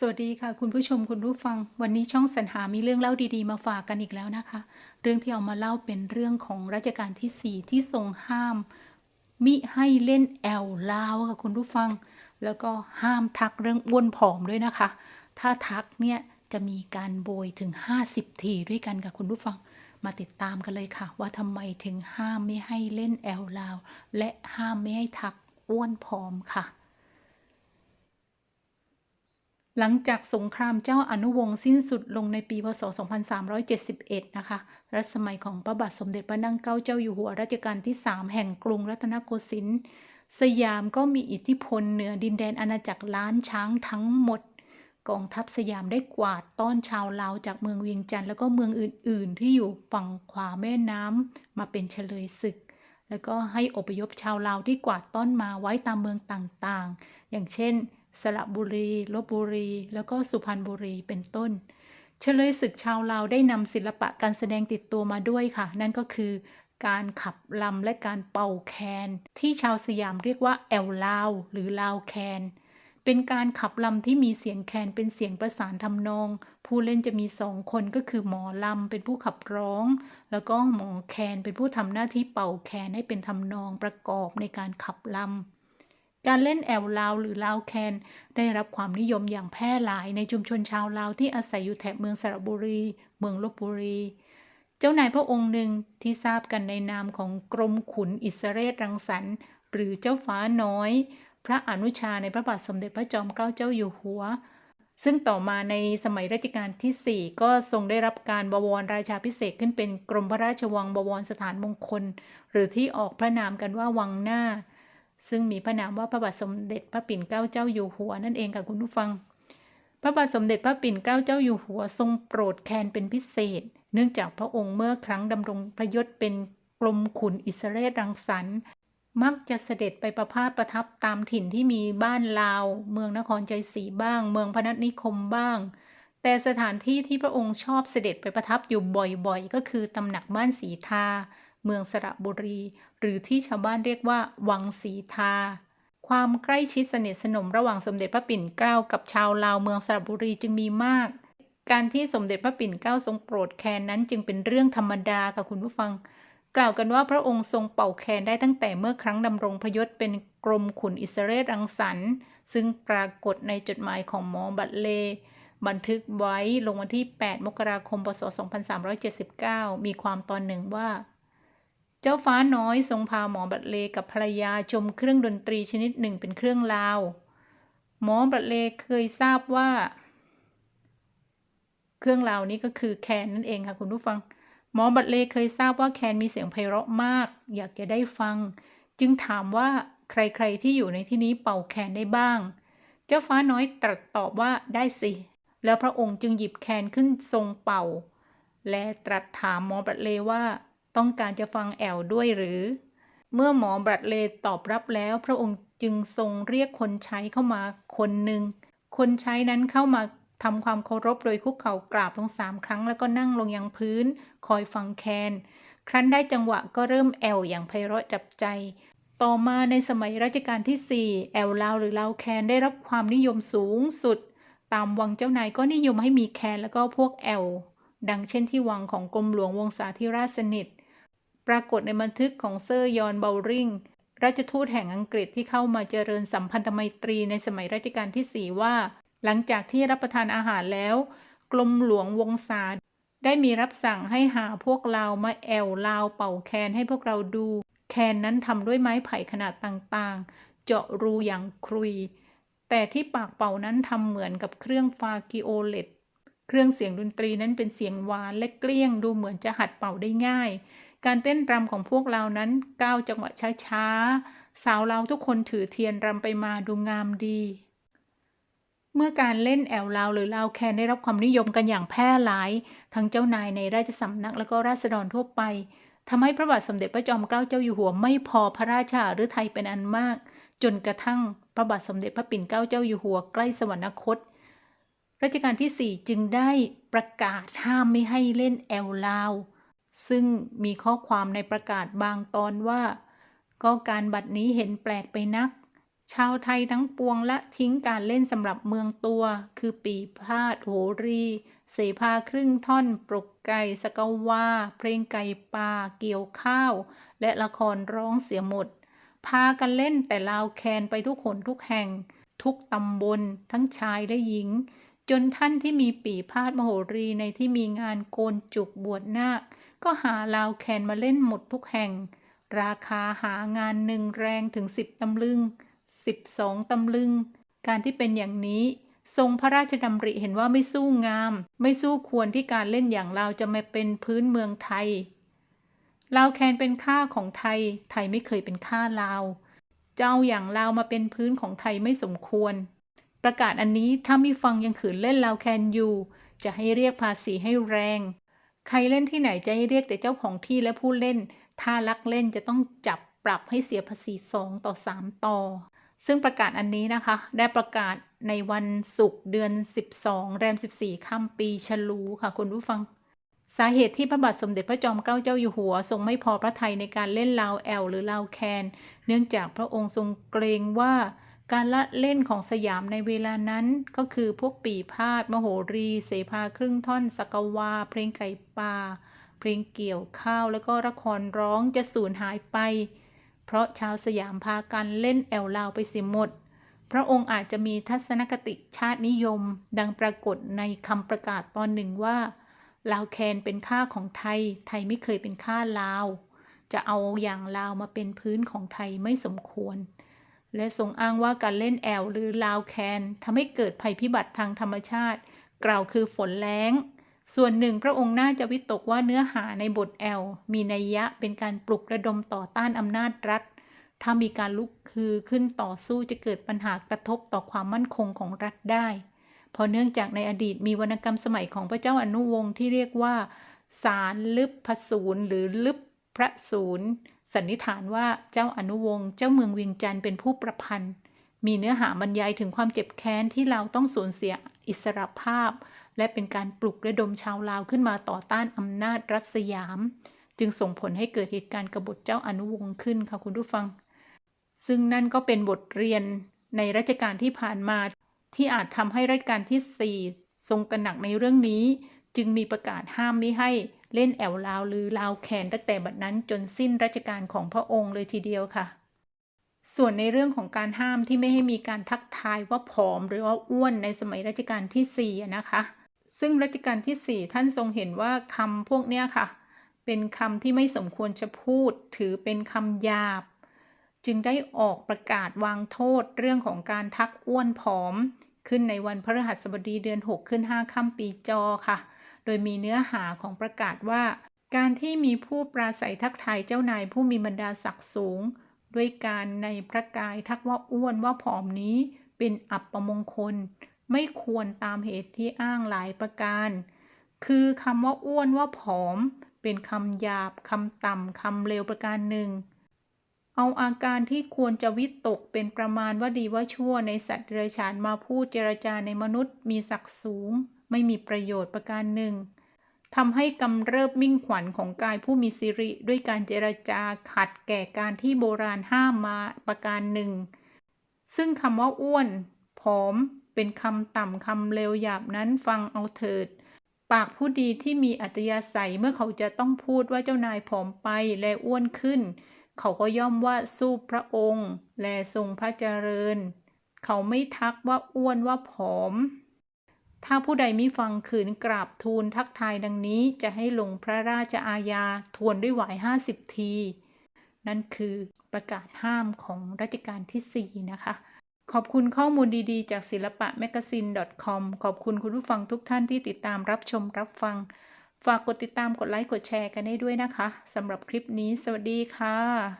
สวัสดีค่ะ คุณผู้ชมคุณผู้ฟัง วันนี้ช่องสรรหามีเรื่องเล่าดีๆ มาฝากกันอีกแล้วนะคะ เรื่องที่เอามาเล่าเป็นเรื่องของรัชกาลที่ 4 ที่ทรงห้าม มิให้เล่นแอลลาวค่ะคุณผู้ฟัง แล้วก็ห้ามทักเรื่องอ้วนผอมด้วยนะคะ ถ้าทักเนี่ยจะมีการโบยถึง 50 ทีด้วยกันค่ะคุณผู้ฟังมาติดตามกันเลยค่ะ ว่าทำไมถึงห้ามไม่ให้เล่นแอลลาว และห้ามไม่ให้ทักอ้วนผอมค่ะ หลังจากสงครามเจ้าอนุวงศ์สิ้นสุดลงในปีพศ 2371 นะคะ รัชสมัยของพระบาทสมเด็จพระนั่งเกล้าเจ้าอยู่หัวรัชกาลที่ 3 แห่งกรุงรัตนโกสินทร์ สยามก็มีอิทธิพลเหนือดินแดนอาณาจักรล้านช้างทั้งหมด กองทัพสยามได้กวาดต้อนชาวลาวจากเมืองเวียงจันทร์แล้วก็เมืองอื่น ๆ ที่อยู่ฝั่งขวาแม่น้ำมาเป็นเฉลยศึก แล้วก็ให้อพยพชาวลาวที่กวาดต้อนมาไว้ตามเมืองต่าง ๆ อย่างเช่น สระบุรีลบบุรี แล้วก็สุพรรณบุรีเป็นต้น เฉลยศึกชาวลาวได้นำศิลปะการแสดงติดตัวมาด้วยค่ะ นั่นก็คือการขับลำและการเป่าแคน ที่ชาวสยามเรียกว่าแอลลาว หรือลาวแคน เป็นการขับลำที่มีเสียงแคนเป็นเสียงประสานทำนอง ผู้เล่นจะมีสองคนก็คือหมอลำเป็นผู้ขับร้อง แล้วก็หมอแคนเป็นผู้ทำหน้าที่เป่าแคนให้เป็นทำนองประกอบในการขับลำ การเล่นแอลลาวหรือลาวแคน ได้รับความนิยมอย่างแพร่หลายในชุมชนชาวลาวที่อาศัยอยู่แถบเมืองสระบุรี เมืองลบบุรี เจ้านายพระองค์หนึ่งที่ทราบกันในนามของกรมขุนอิสเรศรังสรรค์ หรือเจ้าฟ้าน้อย พระอนุชาในพระบาทสมเด็จพระจอมเกล้าเจ้าอยู่หัว ซึ่งต่อมาในสมัยรัชกาลที่ 4 ก็ทรงได้รับการบวรราชาพิเศษขึ้นเป็นกรมพระราชวังบวรสถานมงคล หรือที่ออกพระนามกันว่าวังหน้า ซึ่งมีพระนามว่าพระบาทสมเด็จพระปิ่นเกล้าเจ้าอยู่หัวนั่นเองค่ะคุณผู้ฟัง พระบาทสมเด็จพระปิ่นเกล้าเจ้าอยู่หัวทรงโปรดแคนเป็นพิเศษ เนื่องจากพระองค์เมื่อครั้งดำรงพระยศเป็นกรมขุนอิสเรศรังสรรค์มักจะเสด็จไปประพาสประทับตามถิ่นที่มีบ้านลาว เมืองนครใจศรีบ้าง เมืองพนัสนิคมบ้าง แต่สถานที่ที่พระองค์ชอบเสด็จไปประทับอยู่บ่อยๆ ก็คือตำหนักบ้านสีทา เมืองสระบุรี หรือที่ชาวบ้านเรียกว่า วังสีทา ความใกล้ชิดสนิทสนมระหว่างสมเด็จพระปิ่นเกล้ากับชาวลาวเมืองสระบุรีจึงมีมาก การที่สมเด็จพระปิ่นเกล้าทรงโปรดแคนนั้นจึงเป็นเรื่องธรรมดาค่ะคุณผู้ฟัง กล่าวกันว่าพระองค์ทรงเป่าแคนได้ตั้งแต่เมื่อครั้งดำรงพระยศเป็นกรมขุนอิสเรศรังสรรค์ ซึ่งปรากฏในจดหมายของหมอบัตเลบันทึกไว้ลงวันที่ 8 มกราคม พศ 2379 มีความตอนหนึ่งว่า จ้าฟ้าน้อยทรงพาหมอบัตเลกับภรรยาชมเครื่องดนตรีชนิดหนึ่งเป็นเครื่องลาว หมอบัตเลเคยทราบว่า เครื่องลาวนี้ก็คือแคนนั่นเองค่ะคุณผู้ฟัง หมอบัตเลเคยทราบว่าแคนมีเสียงไพเราะมาก อยากจะได้ฟัง จึงถามว่าใครๆที่อยู่ในที่นี้เป่าแคนได้บ้าง เจ้าฟ้าน้อยตรัสตอบว่าได้สิ แล้วพระองค์จึงหยิบแคนขึ้นทรงเป่า และตรัสถามหมอบัตเลว่า ต้องการจะฟังแอลด้วยหรือ เมื่อหมอบัตเลตอบรับแล้ว พระองค์จึงทรงเรียกคนใช้เข้ามาคนหนึ่ง คนใช้นั้นเข้ามาทำความเคารพโดยคุกเข่ากราบลงสามครั้ง แล้วก็นั่งลงยังพื้น คอยฟังแคน ครั้นได้จังหวะก็เริ่มแอลอย่างไพเราะจับใจ ต่อมาในสมัยรัชกาลที่ 4 แอลลาวหรือลาวแคนได้รับความนิยมสูงสุด ตามวังเจ้านายก็นิยมให้มีแคนแล้วก็พวกแอลดังเช่นที่วังของกรมหลวงวงศาธิราชสนิท ปรากฏในบันทึกของเซอร์ยอนเบลริงราชทูตแห่งอังกฤษที่เข้ามาเจริญสัมพันธไมตรีในสมัยรัชกาลที่ 4 ว่า หลังจากที่รับประทานอาหารแล้วกรมหลวงวงศาได้มีรับสั่งให้หาพวกเรามาแอวลาวเป่าแคนให้พวกเราดู แคนนั้นทำด้วยไม้ไผ่ขนาดต่างๆ เจาะรูอย่างครุย แต่ที่ปากเป่านั้นทำเหมือนกับเครื่องฟากิโอเลตเครื่องเสียงดนตรีนั้นเป็นเสียงหวานและเกลี้ยงดูเหมือนจะหัดเป่าได้ง่าย การเต้นรำของพวกเรานั้นก้าวจังหวะช้าๆ สาวเราทุกคนถือเทียนรำไปมาดูงามดี เมื่อการเล่นแอลลาวหรือลาวแคนได้รับความนิยมกันอย่างแพร่หลาย ทั้งเจ้านายในราชสำนักและก็ราษฎรทั่วไปทำให้พระบาทสมเด็จพระจอมเกล้าเจ้าอยู่หัวไม่พอพระราชาหรือไทยเป็นอันมาก จนกระทั่งพระบาทสมเด็จพระปิ่นเกล้าเจ้าอยู่หัวใกล้สวรรคตรัชกาลที่ 4 จึงได้ประกาศห้ามไม่ให้เล่นแอลลาว ซึ่งมีข้อความในประกาศบางตอนว่า ก็การบัดนี้เห็นแปลกไปนัก ชาวไทยทั้งปวงละทิ้งการเล่นสำหรับเมืองตัว คือปีพาดโหรี เสภาครึ่งท่อน ปลุกไก่สกาวา เพลงไก่ป่าเกี่ยวข้าว และละครร้องเสียหมด พากันเล่นแต่ลาวแคนไปทุกคนทุกแห่ง ทุกตำบล ทั้งชายและหญิงจนท่านที่มีปีพาดมโหรีในที่มีงานโกนจุกบวชนาค ก็หาลาวแคนมาเล่นหมดทุกแห่ง ราคาหางานหนึ่งแรงถึงสิบตำลึง12ตำลึง การที่เป็นอย่างนี้ ทรงพระราชดำริเห็นว่าไม่สู้งาม ไม่สู้ควรที่การเล่นอย่างเราจะมาเป็นพื้นเมืองไทยลาวแคนเป็นข้าของไทย ไทยไม่เคยเป็นข้าลาว เจ้าอย่างลาวมาเป็นพื้นของไทยไม่สมควร ประกาศอันนี้ถ้าไม่ฟังยังขืนเล่นลาวแคนอยู่ จะให้เรียกภาษีให้แรง ใครเล่นที่ไหนจะให้เรียกแต่เจ้าของที่และผู้เล่น ถ้าลักเล่นจะต้องจับปรับให้เสียภาษีสองต่อสามต่อ ซึ่งประกาศอันนี้นะคะ ได้ประกาศในวันศุกร์เดือน 12 แรม 14 ค่ำปีฉลูค่ะคุณผู้ฟัง สาเหตุที่พระบาทสมเด็จพระจอมเกล้าเจ้าอยู่หัว ทรงไม่พอพระทัยในการเล่นลาวแอลหรือลาวแคน เนื่องจากพระองค์ทรงเกรงว่า การละเล่นของสยามในเวลานั้นก็คือพวกปีพาดมโหรี เสภาครึ่งท่อนสกาวา เพลงไก่ป่า เพลงเกี่ยวข้าว แล้วก็ละครร้องจะสูญหายไป เพราะชาวสยามพากันเล่นแอลลาวไปเสียหมด พระองค์อาจจะมีทัศนคติชาตินิยม ดังปรากฏในคำประกาศตอนหนึ่งว่าลาวแคนเป็นข้าของไทย ไทยไม่เคยเป็นข้าลาว จะเอาอย่างลาวมาเป็นพื้นของไทยไม่สมควร และทรงอ้างว่าการเล่นแอลหรือลาวแคนทำให้เกิดภัยพิบัติทางธรรมชาติ กล่าวคือฝนแล้ง ส่วนหนึ่งพระองค์น่าจะวิตกว่าเนื้อหาในบทแอลมีนัยยะเป็นการปลุกระดมต่อต้านอำนาจรัฐ ถ้ามีการลุกคือขึ้นต่อสู้จะเกิดปัญหากระทบต่อความมั่นคงของรัฐได้เพราะเนื่องจากในอดีตมีวรรณกรรมสมัยของพระเจ้าอนุวงศ์ที่เรียกว่าสารลึบพสูรหรือลึบพระศูนย์ สันนิษฐานว่าเจ้าอนุวงศ์เจ้าเมืองเวียงจันทร์เป็นผู้ประพันธ์ มีเนื้อหาบรรยายถึงความเจ็บแค้นที่เราต้องสูญเสียอิสรภาพ และเป็นการปลุกระดมชาวลาวขึ้นมาต่อต้านอำนาจรัฐสยาม จึงส่งผลให้เกิดเหตุการณ์กบฏเจ้าอนุวงศ์ขึ้นค่ะคุณผู้ฟัง ซึ่งนั่นก็เป็นบทเรียนในรัชกาลที่ผ่านมา ที่อาจทำให้รัชกาลที่ 4 ทรงตระหนักในเรื่องนี้ จึงมีประกาศห้ามไม่ให้ เล่นแอวลาวหรือลาวแคนตั้งแต่บัดนั้นจนสิ้นรัชกาลของพระองค์เลยทีเดียวค่ะ ส่วนในเรื่องของการห้ามที่ไม่ให้มีการทักทายว่าผอมหรือว่าอ้วนในสมัยรัชกาลที่4นะคะ ซึ่งรัชกาลที่ 4 ท่านทรงเห็นว่าคำพวกเนี้ยค่ะ เป็นคำที่ไม่สมควรจะพูด ถือเป็นคำหยาบ จึงได้ออกประกาศวางโทษเรื่องของการทักอ้วนผอม ขึ้นในวันพฤหัสบดีเดือน 6 ขึ้น 5 ค่ำปีจอค่ะ โดยมีเนื้อหาของประกาศว่า การที่มีผู้ปราศัยทักทายเจ้านายผู้มีบรรดาศักดิ์สูง ด้วยการในพระกายทักว่าอ้วนว่าผอมนี้เป็นอับประมงคล ไม่ควรตามเหตุที่อ้างหลายประการ คือคำว่าอ้วนว่าผอม เป็นคำหยาบคำต่ำคำเลวประการหนึ่ง เอาอาการที่ควรจะวิตกเป็นประมาณว่าดีว่าชั่วในสัตว์เดรัจฉานมาพูดเจรจาในมนุษย์ มีศักดิ์สูง ไม่มีประโยชน์ประการหนึ่งทำให้กำเริบมิ่งขวัญของกายผู้มีสิริ ด้วยการเจรจาขัดแก่การที่โบราณห้ามมาประการหนึ่ง ซึ่งคำว่าอ้วน ผอม เป็นคำต่ำคำเลวหยาบนั้นฟังเอาเถิด ปากผู้ดีที่มีอัตยาศัยเมื่อเขาจะต้องพูดว่าเจ้านายผอมไปและอ้วนขึ้น เขาก็ย่อมว่าสู้พระองค์ และทรงพระเจริญ เขาไม่ทักว่าอ้วนว่าผอม ถ้าผู้ใดมิฟังขืนกราบทูลทักทายดังนี้จะให้ลงพระราชอาญาทวนด้วยหวายห้าสิบที นั่นคือประกาศห้ามของรัชกาลที่ 4 นะคะขอบคุณข้อมูลดีๆ จากศิลปะ magazine com ขอบคุณคุณผู้ฟังทุกท่านที่ติดตามรับชมรับฟัง ฝากกดติดตามกดไลค์กดแชร์กันให้ด้วยนะคะสำหรับคลิปนี้ สวัสดีค่ะ